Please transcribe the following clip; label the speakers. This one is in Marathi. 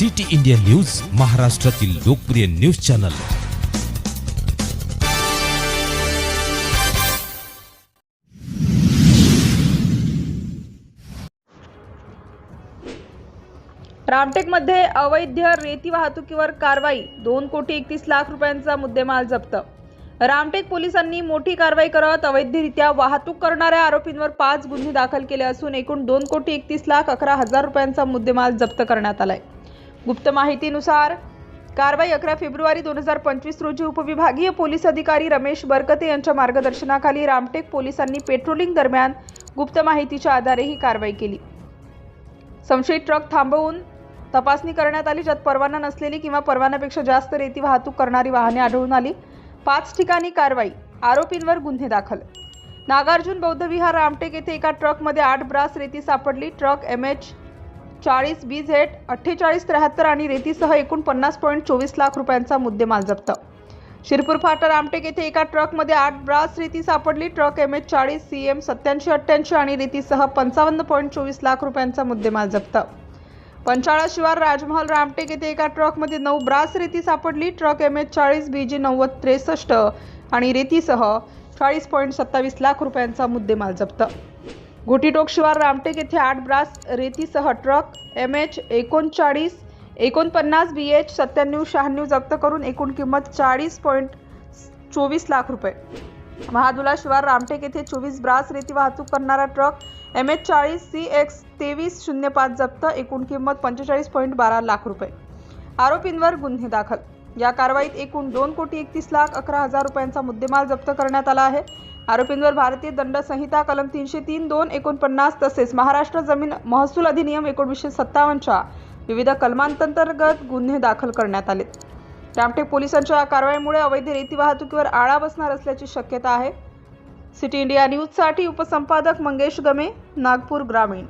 Speaker 1: सिटी इंडिया न्यूज महाराष्ट्रातील लोकप्रिय न्यूज चॅनल.
Speaker 2: रामटेकमध्ये अवैध रेती वाहतुकीवर कारवाई दोन कोटी एकतीस लाख रुपयांचा मुद्देमाल जप्त. रामटेक पोलिसांनी मोठी कारवाई करत अवैधरित्या वाहतूक करणाऱ्या आरोपींवर पाच गुन्हे दाखल केले असून एकूण दोन कोटी एकतीस लाख अकरा हजार रुपयांचा मुद्देमाल जप्त करण्यात आलाय. गुप्त माहितीनुसार कारवाई अकरा फेब्रुवारी दोन हजार पंचवीस रोजी उपविभागीय पोलीस अधिकारी रमेश बरकते यांच्या मार्गदर्शनाखाली रामटेक पोलिसांनी पेट्रोलिंग दरम्यान गुप्त माहितीच्या आधारे ही कारवाई केली. संशयित ट्रक थांबवून तपासणी करण्यात आली ज्यात परवाना नसलेली किंवा परवान्यापेक्षा जास्त रेती वाहतूक करणारी वाहने आढळून आली. पाच ठिकाणी कारवाई आरोपींवर गुन्हे दाखल. नागार्जुन बौद्ध विहार रामटेक येथे एका ट्रकमध्ये आठ ब्रास रेती सापडली. ट्रक एम एच चाळीस बी झेड अठ्ठेचाळीस त्र्याहत्तर आणि रेतीसह एकूण पन्नास पॉईंट चोवीस लाख रुपयांचा मुद्देमाल जप्त. शिरपूर फाटा रामटेक येथे एका ट्रकमध्ये आठ ब्रास रेती सापडली. ट्रक एम एच चाळीस सी एम सत्याऐंशी अठ्ठ्याऐंशी आणि रेतीसह पंचावन्न पॉईंट चोवीस लाख रुपयांचा मुद्देमाल जप्त. पंचाळा शिवार राजमहल रामटेक येथे एका ट्रकमध्ये नऊ ब्रास रेती सापडली. ट्रक एम एच चाळीस बी जी नव्वद त्रेसष्ट आणि रेतीसह चाळीस पॉईंट सत्तावीस लाख रुपयांचा मुद्देमाल जप्त. गोटीटोक शिवार रामटेक येथे आठ ब्रास रेतीसह ट्रक एम एच एकोणचाळीस एकोणपन्नास बी एच सत्त्याण्णव शहाण्णव जप्त करून एकूण किंमत चाळीस पॉईंट चोवीस लाख रुपये. महादुला शिवार रामटेक येथे चोवीस ब्रास रेती वाहतूक करणारा ट्रक एम एच चाळीस सी एक्स तेवीस शून्य पाच जप्त एकूण किंमत पंचेचाळीस पॉईंट बारा लाख रुपये. आरोपींवर गुन्हे दाखल. या कारवाईत एकूण दोन कोटी एकतीस लाख अकरा हजार रुपयांचा मुद्देमाल जप्त करण्यात आला आहे. आरोपींवर भारतीय दंड संहिता कलम तीनशे तीन दोन एकोणपन्नास तसेच महाराष्ट्र जमीन महसूल अधिनियम एकोणीसशे सत्तावन्नच्या विविध कलमांतर्गत गुन्हे दाखल करण्यात आले रामटेक पोलिसांच्या या कारवाईमुळे अवैध रेती वाहतुकीवर आळा बसणार असल्याची शक्यता आहे. सिटी इंडिया न्यूजसाठी उपसंपादक मंगेश गमे नागपूर ग्रामीण.